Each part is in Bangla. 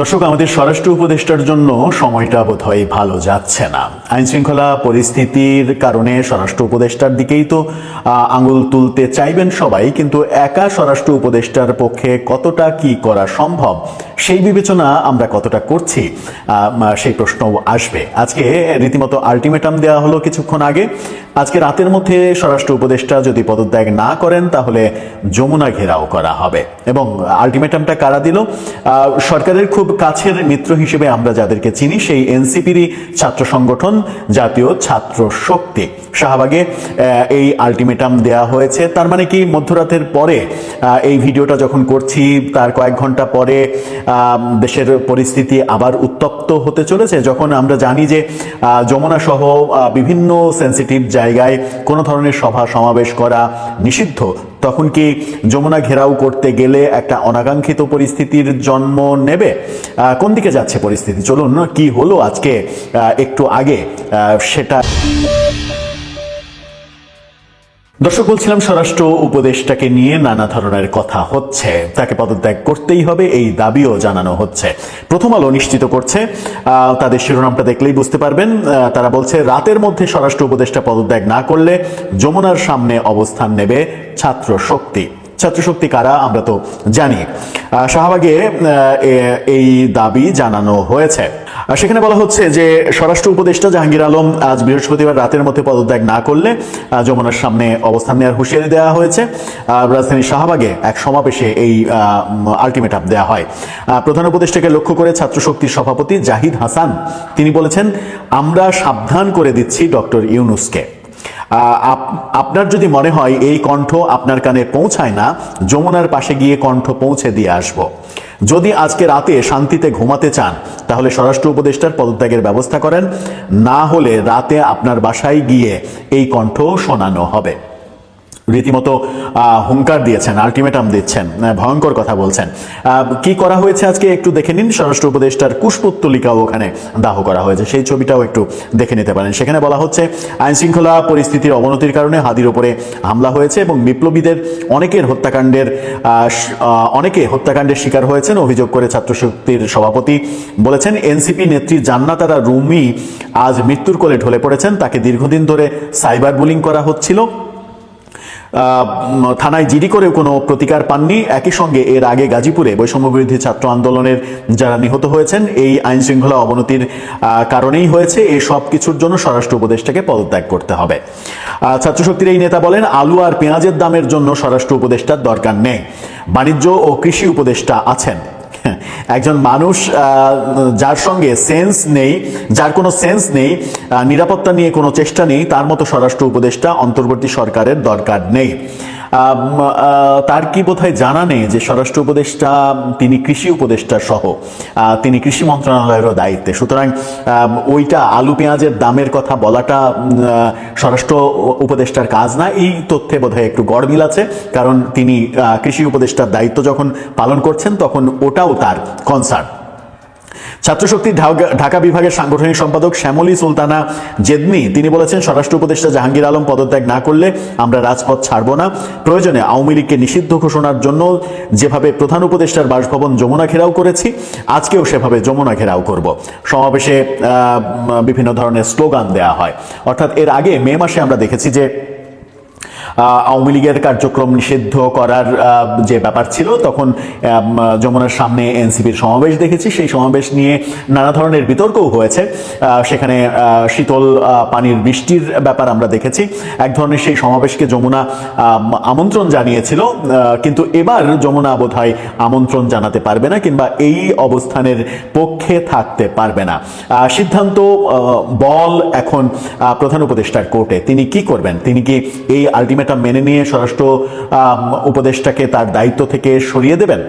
দর্শক, আমাদের স্বরাষ্ট্র উপদেষ্টার জন্য সময়টা বোধহয় ভালো যাচ্ছে না। আইন শৃঙ্খলা পরিস্থিতির কারণে স্বরাষ্ট্র উপদেষ্টার দিকেই তো আঙুল তুলতে চাইবেন সবাই, কিন্তু একা স্বরাষ্ট্র উপদেষ্টার পক্ষে কতটা কি করা সম্ভব, সেই বিবেচনা আমরা কতটা করছি সেই প্রশ্ন আসবে। আজকে রীতিমতো আলটিমেটাম দেওয়া হলো কিছুক্ষণ আগে। আজকে রাতের মধ্যে স্বরাষ্ট্র উপদেষ্টা যদি পদত্যাগ না করেন, তাহলে যমুনা ঘেরাও করা হবে। এবং আলটিমেটামটা কারা দিল? সরকারের খুব কাছের মিত্র হিসেবে আমরা যাদেরকে চিনি, সেই এনসিপিরই ছাত্র সংগঠন, জাতীয় ছাত্র শক্তি। শাহবাগে এই আলটিমেটাম দেয়া হয়েছে। তার মানে কি, মধ্যরাতের পরে এই ভিডিওটা যখন করছি, তার কয়েক ঘণ্টা পরে দেশের পরিস্থিতি আবার উত্তপ্ত হতে চলেছে। যখন আমরা জানি যে যমুনা সহ বিভিন্ন সেন্সিটিভ জায়গায় কোনো ধরনের সভা সমাবেশ করা নিষিদ্ধ তখন কি যমুনা ঘেরাও করতে গেলে একটা অনাকাঙ্ক্ষিত পরিস্থিতির জন্ম নেবে? কোন দিকে যাচ্ছে পরিস্থিতি? চলুন, কি হলো আজকে? একটু আগে সেটা দর্শক, বলছিলাম স্বরাষ্ট্র উপদেষ্টাকে নিয়ে নানা ধরনের কথা হচ্ছে। তাকে পদত্যাগ করতেই হবে, এই দাবিও জানানো হচ্ছে। প্রথম আলো নিশ্চিত করছে তাদের শিরোনামটা দেখলেই বুঝতে পারবেন। তারা বলছে, রাতের মধ্যে স্বরাষ্ট্র উপদেষ্টা পদত্যাগ না করলে যমুনার সামনে অবস্থান নেবে ছাত্র শক্তি। ছাত্র শক্তি কারা, আমরা তো জানি। শাহবাগে এই দাবি জানানো হয়েছে। সেখানে বলা হচ্ছে যে স্বরাষ্ট্র উপদেষ্টা জাহাঙ্গীর আলম আজ বৃহস্পতিবার রাতের মধ্যে পদত্যাগ না করলে যমুনার সামনে অবস্থান নেওয়ার হুঁশিয়ারি দেওয়া হয়েছে। রাজধানীর শাহবাগে এক সমাবেশে এই আলটিমেটাম দেওয়া হয়। প্রধান উপদেষ্টাকে লক্ষ্য করে ছাত্র শক্তির সভাপতি জাহিদ হাসান, তিনি বলেছেন, আমরা সাবধান করে দিচ্ছি ডক্টর ইউনুসকে। আপনার যদি মনে হয় এই কণ্ঠ আপনার কানে পৌঁছায় না, যমুনার পাশে গিয়ে কণ্ঠ পৌঁছে দিয়ে আসব। যদি আজকে রাতে শান্তিতে ঘুমাতে চান, তাহলে স্বরাষ্ট্র উপদেষ্টার পদত্যাগের ব্যবস্থা করেন। না হলে রাতে আপনার বাসায় গিয়ে এই কণ্ঠ শোনানো হবে। রীতিমতো হুঙ্কার দিয়েছেন আলটিমেটাম দিচ্ছেন ভয়ঙ্কর কথা বলছেন। কি করা হয়েছে আজকে একটু দেখে নিন। স্বরাষ্ট্র উপদেষ্টার কুশপুত্তলিকাও ওখানে দাহ করা হয়েছে। সেই ছবিটাও একটু দেখে নিতে পারেন। সেখানে বলা হচ্ছে আইন শৃঙ্খলা পরিস্থিতির অবনতির কারণে হাদির ওপরে হামলা হয়েছে এবং বিপ্লবীদের অনেকের হত্যাকাণ্ডের অনেকে হত্যাকাণ্ডের শিকার হয়েছেন, অভিযোগ করে ছাত্র শক্তির সভাপতি বলেছেন, এনসিপি নেত্রী জান্নাতারা রুমি আজ মৃত্যুর কোলে ঢলে পড়েছেন। তাকে দীর্ঘদিন ধরে সাইবার বুলিং করা হচ্ছিল। থানায় জিডি করেও কোনো প্রতিকার পাননি। একই সঙ্গে এর আগে গাজীপুরে বৈষম্য বিরোধী ছাত্র আন্দোলনের যারা নিহত হয়েছেন, এই আইন শৃঙ্খলা অবনতির কারণেই হয়েছে। এই সব কিছুর জন্য স্বরাষ্ট্র উপদেষ্টাকে পদত্যাগ করতে হবে। ছাত্রশক্তির ছাত্র শক্তির এই নেতা বলেন, আলু আর পেঁয়াজের দামের জন্য স্বরাষ্ট্র উপদেষ্টার দরকার নেই। বাণিজ্য ও কৃষি উপদেষ্টা আছেন। একজন মানুষ যার সঙ্গে সেন্স নেই, যার কোনো সেন্স নেই নিরাপত্তা নিয়ে কোনো চেষ্টা নেই, তার মতো স্বরাষ্ট্র উপদেষ্টা অন্তর্বর্তী সরকারের দরকার নেই। তার কি বোধহয় জানা নেই যে স্বরাষ্ট্র উপদেষ্টা, তিনি কৃষি উপদেষ্টা সহ তিনি কৃষি মন্ত্রণালয়েরও দায়িত্বে। সুতরাং ওইটা আলু পেঁয়াজের দামের কথা বলাটা স্বরাষ্ট্র উপদেষ্টার কাজ না। এই তথ্যে বোধহয় একটু গড়মিল আছে, কারণ তিনি কৃষি উপদেষ্টার দায়িত্ব যখন পালন করছেন, তখন ওটাও তার কনসার্ন ছাত্রশক্তির ঢাকা- বিভাগের সাংগঠনিক সম্পাদক শ্যামলী সুলতানা জেদমি, তিনি বলেছেন, স্বরাষ্ট্র উপদেষ্টা জাহাঙ্গীর আলম পদত্যাগ না করলে আমরা রাজপথ ছাড়ব না। প্রয়োজনে আওয়ামী লীগকে নিষিদ্ধ ঘোষণার জন্য যেভাবে প্রধান উপদেষ্টার বাসভবন যমুনা ঘেরাও করেছি, আজকেও সেভাবে যমুনা ঘেরাও করব। সমাবেশে বিভিন্ন ধরনের স্লোগান দেয়া হয়। অর্থাৎ এর আগে মে মাসে আমরা দেখেছি যে আওয়ামী লীগের কার্যক্রম নিষিদ্ধ করার যে ব্যাপার ছিল, তখন যমুনার সামনে এনসিপির সমাবেশ দেখেছি। সেই সমাবেশ নিয়ে নানা ধরনের বিতর্কও হয়েছে। সেখানে শীতল পানির বৃষ্টির ব্যাপার আমরা দেখেছি। এক ধরনের সেই সমাবেশকে যমুনা আমন্ত্রণ জানিয়েছিল। কিন্তু এবার যমুনা বোধহয় আমন্ত্রণ জানাতে পারবে না কিংবা এই অবস্থানের পক্ষে থাকতে পারবে না। সিদ্ধান্ত বল এখন প্রধান উপদেষ্টার কোর্টে। তিনি কি করবেন? তিনি কি এই আলটিমেটাম মেনে নিয়ে স্বরাষ্ট্র উপদেষ্টাকে তার দায়িত্ব থেকে সরিয়ে দেবেন?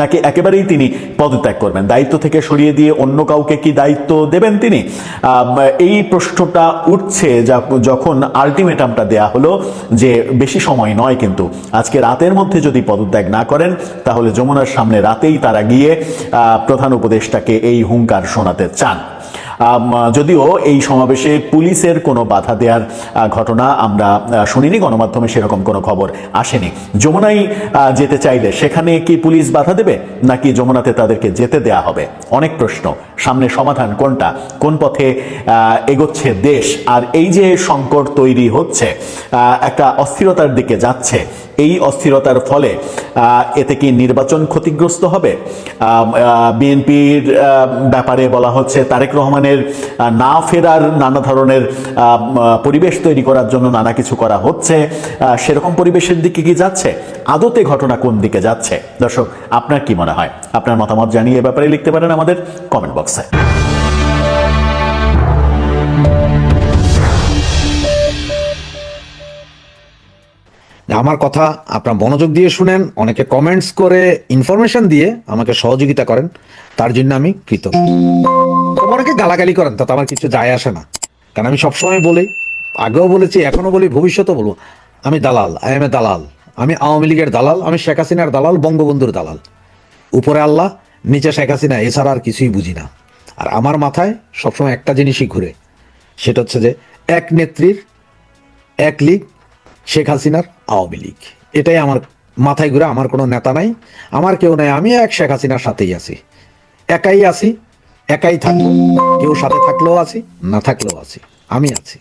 নাকি একেবারেই তিনি পদত্যাগ করবেন? দায়িত্ব থেকে সরিয়ে দিয়ে অন্য কাউকে কি দায়িত্ব দেবেন তিনি? এই প্রশ্নটা উঠছে যখন আলটিমেটামটা দেয়া হলো যে বেশি সময় নয় কিন্তু। আজকে রাতের মধ্যে যদি পদত্যাগ না করেন, তাহলে যমুনার সামনে রাতেই তারা গিয়ে প্রধান উপদেষ্টাকে এই হুঙ্কার শোনাতে চান। যদিও এই সমাবেশে পুলিশের কোনো বাধা দেওয়ার ঘটনা আমরা শুনিনি, গণমাধ্যমে সেরকম কোনো খবর আসেনি। যমুনাই যেতে চাইলে সেখানে কি পুলিশ বাধা দেবে, নাকি যমুনাতে তাদেরকে যেতে দেয়া হবে? অনেক প্রশ্ন। সামনে সমাধান কোনটা? কোন পথে এগোচ্ছে দেশ? আর এই যে সংকট তৈরি হচ্ছে একটা অস্থিরতার দিকে যাচ্ছে, এই অস্থিরতার ফলে এতে কি নির্বাচন ক্ষতিগ্রস্ত হবে? বিএনপির ব্যাপারে বলা হচ্ছে তারেক রহমানের না ফেরার নানা ধরনের পরিবেশ তৈরি করার জন্য নানা কিছু করা হচ্ছে। সেরকম পরিবেশের দিকে কি যাচ্ছে? আদতে ঘটনা কোন দিকে যাচ্ছে? দর্শক, আপনার কি মনে হয়? আপনার মতামত জানিয়ে এ ব্যাপারে লিখতে পারেন আমাদের কমেন্ট বক্সে। আমার কথা আপনার মনোযোগ দিয়ে শুনেন, অনেকে কমেন্টস করে ইনফরমেশন দিয়ে আমাকে সহযোগিতা করেন, তার জন্য আমি তবে অনেকে গালাগালি করেন, তাতে আমার কিছু যায় আসে না। কারণ আমি সবসময় বলি, আগেও বলেছি এখনও বলি, ভবিষ্যতেও বলব, আমি দালাল আই এম এ দালাল। আমি আওয়ামী লীগের দালাল, আমি শেখ হাসিনার দালাল, বঙ্গবন্ধুর দালাল। উপরে আল্লাহ, নিচে শেখ হাসিনা, এছাড়া আর কিছুই বুঝি না। আর আমার মাথায় সবসময় একটা জিনিসই ঘুরে। সেটা হচ্ছে যে এক নেত্রীর, এক লীগ, শেখ হাসিনার আওয়ামী লীগ। এটাই আমার মাথায় ঘুরে, আমার কোনো নেতা নাই, আমার কেউ নাই, আমি এক শেখ হাসিনার সাথেই আছি। একাই আছি, একাই থাকব কেউ সাথে থাকলেও আছি, না থাকলেও আছি, আমি আছি।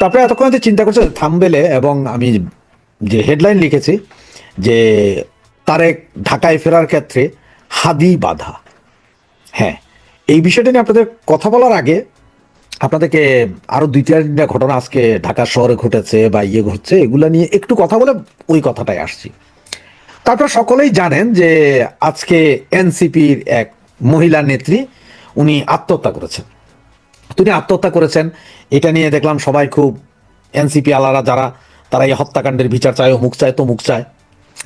তারপরে এতক্ষণ চিন্তা করছে থামবেলে এবং আমি যে হেডলাইন লিখেছি যে তারেক ঢাকায় ফেরার ক্ষেত্রে হাদি বাধা। হ্যাঁ এই বিষয়টা নিয়ে আপনাদের কথা বলার আগে আপনাদেরকে আরও দুই চারটা ঘটনা আজকে ঢাকা শহরে ঘটেছে বা ইয়ে ঘটছে, এগুলা নিয়ে একটু কথা বলে ওই কথাটাই আসছি। তারপর সকলেই জানেন যে আজকে এনসিপির এক মহিলা নেত্রী, উনি আত্মহত্যা করেছেন। তিনি আত্মহত্যা করেছেন, এটা নিয়ে দেখলাম সবাই খুব এনসিপি আলারা যারা তারা এই হত্যাকাণ্ডের বিচার চায় মুখ চায়, তো মুখ চায়।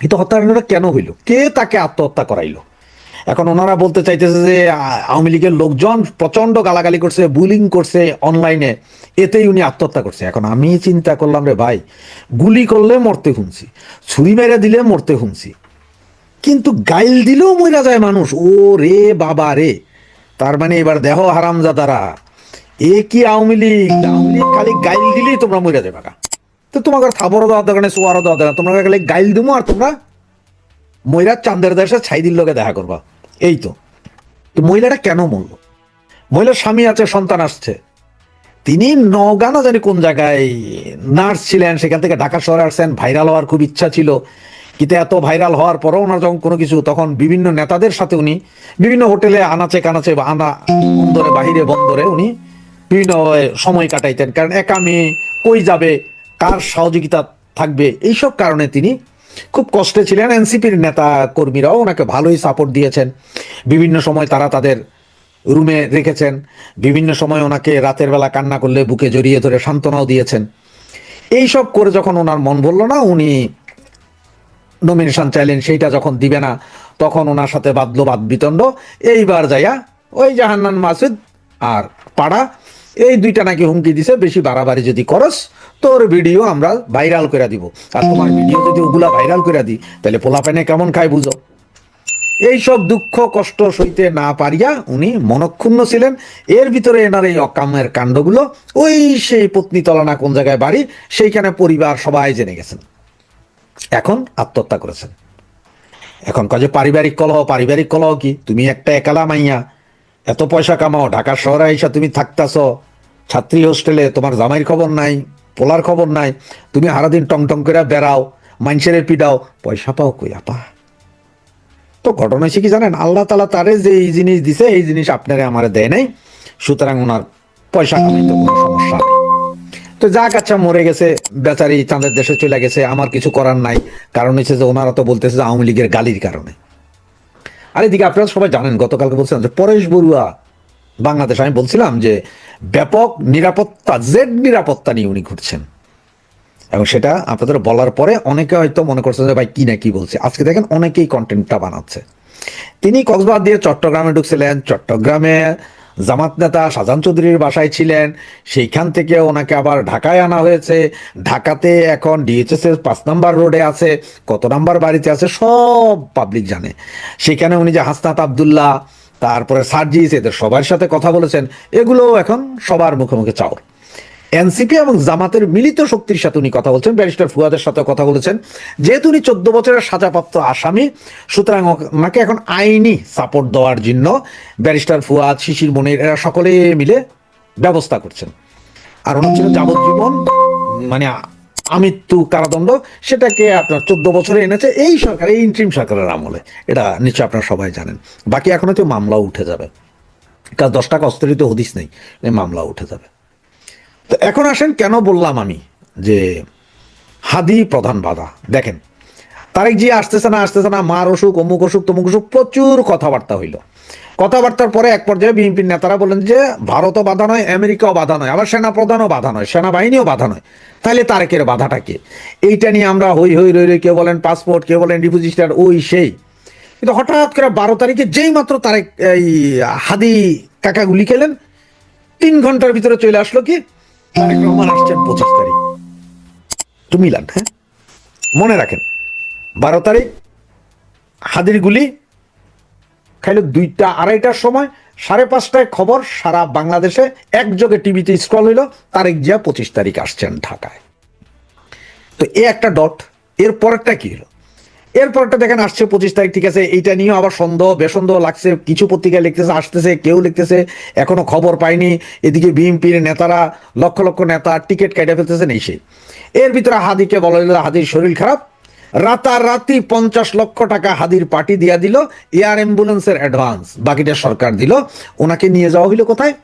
কিন্তু হত্যাকাণ্ডটা কেন হইল? কে তাকে আত্মহত্যা করাইলো? এখন ওনারা বলতে চাইতেছে যে আওয়ামী লীগের লোকজন প্রচণ্ড গালাগালি করছে বুলিং করছে অনলাইনে এতেই উনি আত্মহত্যা করছে। এখন আমি চিন্তা করলাম রে ভাই, গুলি করলে মরতে শুনছি ছুরি মেরে দিলে মরতে শুনছি কিন্তু গাইল দিলেও মরা যায় মানুষ। ও রে বাবা রে। তার মানে এবার দেহ হারামজাদারা এ কি আওয়ামী লীগ? আওয়ামী লীগ খালি গাইল দিলেই তোমরা মরে যাবে। তো তোমাকে থাবরও দেওয়ার দরকার নেই, সোয়ারও দেওয়ার দরকার। তোমরা খালি গাইল দিমো আর তোমরা ময়রা চান্দের দেশে ছাইদির লোকে দেখা করবা। এই তো মহিলাটা কেন মরল? মহিলার স্বামী আছে, সন্তান আসছে। তিনি নওগাঁ না জানি কোন জায়গায় নার্স ছিলেন, সেখান থেকে ঢাকা শহরে আসছেন। ভাইরাল হওয়ার খুব ইচ্ছা ছিল। কিন্তু এত ভাইরাল হওয়ার পরেও ওনার যখন কোনো কিছু, তখন বিভিন্ন নেতাদের সাথে উনি বিভিন্ন হোটেলে আনাচে কানাচে বা আনা বন্দরে, বাহিরে বন্দরে উনি বিভিন্ন সময় কাটাইতেন। কারণ একা মেয়ে, কই যাবে, কার সহযোগিতা থাকবে? এইসব কারণে তিনি খুব কষ্টে ছিলেন এনসিপির নেতা কর্মীরাও, ওনাকে ভালোই সাপোর্ট দিয়েছেন। বিভিন্ন সময় তারা তাদের রুমে রেখেছেন। বিভিন্ন সময় ওনাকে রাতের বেলা কান্না করলে বুকে জড়িয়ে ধরে সান্ত্বনাও দিয়েছেন। এইসব করে যখন ওনার মন বলল না, উনি নমিনেশন চাইলেন, সেইটা যখন দিবে না, তখন ওনার সাথে বাদলো বাদ বিতণ্ড এইবার যাইয়া ওই জাহান্নান মাসুদ আর পাড়া এই দুইটা নাকি হুমকি দিছে, বেশি বাড়াবাড়ি যদি করস, তোর ভিডিও আমরা ভাইরাল করে দিব। আর তোমার ভিডিও যদি ওগুলা ভাইরাল করে দিই তাহলে পোলাপেনে কেমন খায় বুঝো? এইসব দুঃখ, কষ্ট সইতে না পারিয়া উনি মনক্ষুণ্ণ ছিলেন। এর ভিতরে এনার এই অকামের কাণ্ডগুলো, ওই সেই পত্নী তলানা কোন জায়গায় বাড়ি, সেইখানে পরিবার সবাই জেনে গেছেন। এখন আত্মহত্যা করেছেন। এখন কাজে পারিবারিক কলহ পারিবারিক কলহ কি? তুমি একটা একালা মাইয়া। এত পয়সা কামাও ঢাকা শহরে আইসা তুমি থাকতাছ। ছাত্রী হোস্টেলে তোমার জামাইয়ের খবর নাই, পোলার খবর নাই, তুমি সারাদিন টং টং করে বেড়াও, মানুষের পিডাও পয়সা পাও কই আপা? তো ঘটনা হয়েছে কি জানেন, আল্লাহ তালা তারে যে এই জিনিস দিছে, এই জিনিস আপনারে আমার দেয় নাই, সুতরাং ওনার পয়সা কামাইতে কোনো সমস্যা তো যাক আচ্ছা মরে গেছে, বেচারি চাঁদের দেশে চলে গেছে, আমার কিছু করার নাই, কারণ হচ্ছে যে ওনারা তো বলতেছে যে আওয়ামী লীগের গালির কারণে। আর এদিকে আপনারা সবাই জানেন, গতকালকে বলছিলাম যে পরেশ বড়ুয়া বাংলাদেশ, আমি বলছিলাম যে ব্যাপক নিরাপত্তা জেড নিরাপত্তা নিয়ে উনি ঘুরছেন। এবং সেটা আপনাদের বলার পরে অনেকে হয়তো মনে করছেন যে ভাই কি না কি বলছে। আজকে দেখেন অনেকেই কন্টেন্টটা বানাচ্ছে। তিনি কক্সবাজার দিয়ে চট্টগ্রামে ঢুকছিলেন, চট্টগ্রামে জামাত নেতা সাজান চৌধুরীর বাসায় ছিলেন। সেইখান থেকে ওনাকে আবার ঢাকায় আনা হয়েছে। ঢাকাতে এখন ডিএচএস এর পাঁচ নাম্বার রোডে আছে, কত নাম্বার বাড়িতে আছে, সব পাবলিক জানে। সেখানে উনি যে হাসনাত আবদুল্লাহ, তারপরে সার্জিস, এদের সবার সাথে কথা বলেছেন। এগুলোও এখন সবার মুখে মুখে চাওর। এনসিপি এবং জামাতের মিলিত শক্তির সাথে উনি কথা বলছেন, ব্যারিস্টার ফুয়াদের সাথে কথা বলেছেন। যেহেতু উনি চোদ্দ বছরের সাজাপ্রাপ্ত আসামি, সুতরাং ওনাকে এখন আইনি সাপোর্ট দেওয়ার জন্য ব্যারিস্টার ফুয়াদ, শিশির, মনির, এরা সকলে মিলে ব্যবস্থা করছেন। আর ওনার ছিল যাবজ্জীবন মানে আমৃত্যু কারাদণ্ড, সেটাকে আপনার চোদ্দ বছরে এনেছে এই সরকার, এই ইন্ট্রিম সরকারের আমলে। এটা নিশ্চয় আপনারা সবাই জানেন। বাকি এখন হয়তো মামলাও উঠে যাবে। কারণ দশ টাকা অস্তরিত হদিস নেই মামলা উঠে যাবে। এখন আসেন, কেন বললাম আমি যে হাদি প্রধান বাধা? দেখেন, তারেক জি আসতেছে না আসতেছে না, মার অসুখ, অমুক অসুখ, তমুক অসুখ, প্রচুর কথাবার্তা হইল। কথাবার্তার পরে এক পর্যায়ে বিএনপির নেতারা বলেন যে, ভারতও বাধা নয়, আমেরিকাও বাধা নয়, আবার সেনা প্রধানও বাধা নয়, সেনাবাহিনীও বাধা নয়। তাহলে তারেকের বাধাটা কি? এইটা নিয়ে আমরা হই হই রই রই কেউ বলেন পাসপোর্ট, কেউ বলেন রিফিউজিস্টার ওই সেই। কিন্তু হঠাৎ করে বারো তারিখে যেই মাত্র তারেক, এই হাদি কাকা গুলি খেলেন, তিন ঘণ্টার ভিতরে চলে আসলো কি? তারেক আসছেন পঁচিশ তারিখ। তো মিলান হ্যাঁ? মনে রাখেন, বারো তারিখ হাদির গুলি, খাইলো দুইটা, আড়াইটার সময়, সাড়ে পাঁচটায় খবর, সারা বাংলাদেশে একযোগে টিভিতে স্ক্রল হইল, তারেক জিয়া পঁচিশ তারিখ আসছেন ঢাকায়। তো এ একটা ডট, এর পরেরটা কি হলো? এরপরটা দেখেন আসছে পঁচিশ তারিখ, ঠিক আছে, এইটা নিয়েও আবার সন্দেহ, বেসন্দেহ লাগছে, কিছু পত্রিকায় লিখতেছে, আসতেছে, কেউ লিখতেছে, এখনও খবর পায়নি, এদিকে বিএনপির নেতারা, লক্ষ লক্ষ নেতা টিকিট কেটে ফেলতেছে, নেই সে। এর ভিতরে হাদিকে বলা হলো, হাদির শরীর খারাপ, রাতারাতি পঞ্চাশ লক্ষ টাকা হাদির পার্টি দিয়া দিল, এয়ার অ্যাম্বুলেন্সের অ্যাডভান্স, বাকিটা সরকার দিল, ওনাকে নিয়ে যাওয়া হইল কোথায়?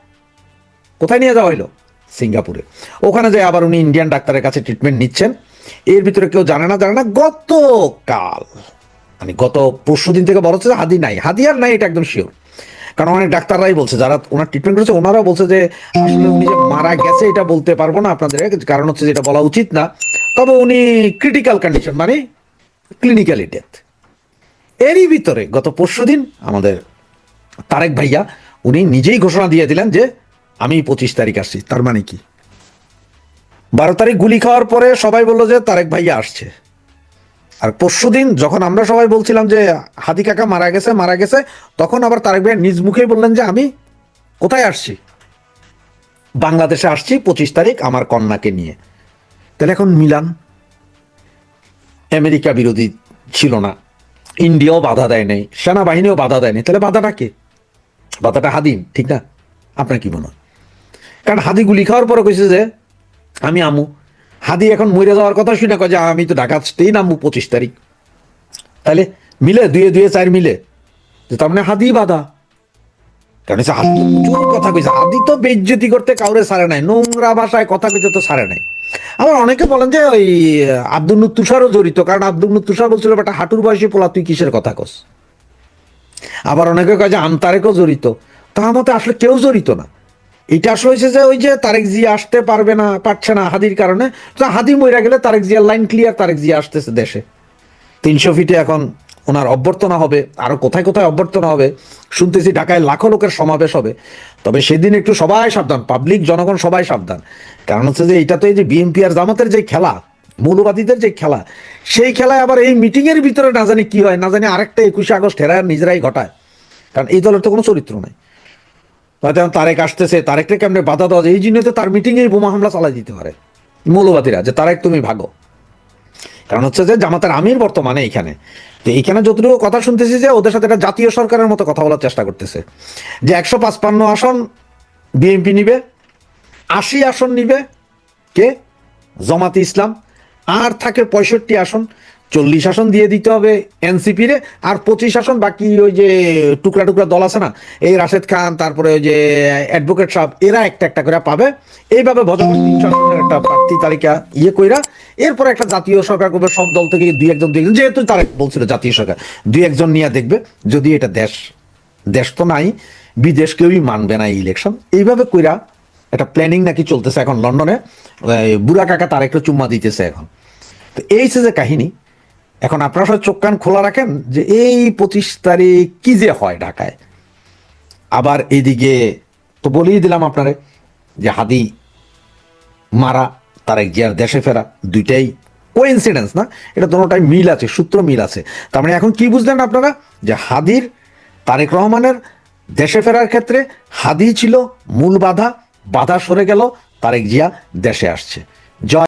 কোথায় নিয়ে যাওয়া হইল? সিঙ্গাপুরে। ওখানে যায় আবার উনি ইন্ডিয়ান ডাক্তারের কাছে ট্রিটমেন্ট নিচ্ছেন। এর ভিতরে কেউ জানে না জানে না, গতকাল। মানে গত পরশু দিন থেকে বলা হচ্ছে হাদি নাই। হাদি আর নাই, এটা একদম শিওর কারণ অনেক ডাক্তাররাই বলছে, যারা ওনার ট্রিটমেন্ট করেছে, ওনারাও বলছে যে আসলে উনি যে মারা গেছে, এটা বলতে পারব না আপনাদের। কারণ হচ্ছে যেটা বলা উচিত না। তবে উনি ক্রিটিক্যাল কন্ডিশন মানে ক্লিনিক্যালি ডেথ এরই ভিতরে গত পরশু দিন আমাদের তারেক ভাইয়া, উনি নিজেই ঘোষণা দিয়ে দিলেন যে, আমি পঁচিশ তারিখ আসছি। তার মানে কি? বারো তারিখ গুলি খাওয়ার পরে সবাই বলল যে তারেক ভাইয়া আসছে। আর পরশু দিন যখন আমরা সবাই বলছিলাম যে হাদি কাকা মারা গেছে মারা গেছে, তখন আবার তারেক ভাইয়া নিজ মুখেই বললেন যে আমি কোথায় আসছি? বাংলাদেশে আসছি পঁচিশ তারিখ আমার কন্যাকে নিয়ে। তাহলে এখন মিলান। আমেরিকা বিরোধী ছিল না। ইন্ডিয়াও বাধা দেয় নাই, সেনাবাহিনীও বাধা দেয়নি তাহলে বাধাটা কে? বাধাটা হাদিন ঠিক না? আপনার কি মনে হয়? কারণ হাদি গুলি খাওয়ার পরে কইছে যে আমি আমু। হাদি এখন মরে যাওয়ার কথা শুনে কয় যে, আমি তো ঢাকাতেই নামবো পঁচিশ তারিখ। তাহলে মিলে, দুয়ে দুয়ে চার মিলে। তার মানে হাদি বাধা। কারণ হাদি প্রচুর কথা কইছে। হাদি তো বেজ্জতি করতে কাউরে সারে নাই, নোংরা ভাষায় কথা কইতে তো সারে নাই। আবার অনেকে বলেন যে, ওই আব্দুল তুষারও জড়িত, কারণ আব্দুল তুষার বলছিল, বেটা, হাঁটুর বয়সী পোলা, তুই কিসের কথা কস? আবার অনেকে কয় যে আমতারেকও জড়িত। তার মতে আসলে কেউ জড়িত না। এটা হয়েছে যে ওই যে তারেক জিয়া আসতে পারবে না, পারছে না হাদির কারণে। হাদি মইরা গেলে তারেক জিয়ার লাইন ক্লিয়ার তারেক জিয়া আসতেছে দেশে। তিনশো ফিটে এখন ওনার অভ্যর্থনা হবে, আরও কোথায় কোথায় অভ্যর্থনা হবে, শুনতেছি ঢাকায় লাখো লোকের সমাবেশ হবে। তবে সেদিন একটু সবাই সাবধান পাবলিক জনগণ সবাই সাবধান। কারণ হচ্ছে যে এটা তো এই যে বিএনপি আর জামাতের যে খেলা, মৌলবাদীদের যে খেলা, সেই খেলায় আবার এই মিটিং এর ভিতরে না জানি কি হয়, না জানি আরেকটা একুশে আগস্ট হেরায় নিজেরাই ঘটায়। কারণ এই দলের তো কোনো চরিত্র নাই। এখন তারেক আসতেছে, তারেককে কেমনে বাধা দেওয়া যায়? এই জন্য তো তার মিটিংয়ে বোমা হামলা চালাই দিতে পারে। মৌলবাদীরা, যে তারেক তুমি ভাগো। কারণ হচ্ছে যে জামাতের আমির বর্তমানে এইখানে। তো এইখানে যতটুকু কথা শুনতেছি যে ওদের সাথে একটা জাতীয় সরকারের মতো কথা বলার চেষ্টা করতেছে। যে একশো পাঁচপান্ন আসন বিএনপি নিবে, আশি আসন নিবে কে? জমাতে ইসলাম। আর থাকে পঁয়ষট্টি আসন। চল্লিশ আসন দিয়ে দিতে হবে এনসিপি রে। আর পঁচিশ আসন বাকি ওই যে টুকরা টুকরা দল আছে না, এই রাশেদ খান, তারপরে ওই যে অ্যাডভোকেট সাহেব, এরা একটা একটা করে পাবে। এইভাবে একটা প্রার্থী তালিকা ইয়ে কইরা, এরপরে একটা জাতীয় সরকার করবে, সব দল থেকে দুই একজন দুই একজন, যেহেতু তারা বলছিল জাতীয় সরকার, দুই একজন নিয়ে দেখবে, যদি এটা দেশ দেশ তো নাই, বিদেশ কেউই মানবে না এই ইলেকশন এইভাবে কইরা একটা প্ল্যানিং নাকি চলতেছে এখন লন্ডনে বুড়া কাকা তার একটু চুম্মা দিতেছে এখন। তো এই যে কাহিনী। এখন আপনারা সবাই চোখ কান খোলা রাখেন যে এই পঁচিশ তারিখ কি যে হয় ঢাকায়। আবার এইদিকে তো বলেই দিলাম আপনারে যে হাদি মারা, তার এক জিয়ার দেশে ফেরা, দুইটাই কোইন্সিডেন্স না? এটা দুটোটাই মিল আছে, সূত্র মিল আছে। তার মানে এখন কি বুঝলেন আপনারা? যে হাদির, তারেক রহমানের দেশে ফেরার ক্ষেত্রে হাদি ছিল মূল বাধা বাধা সরে গেল, তারেক জিয়া দেশে আসছে। জয়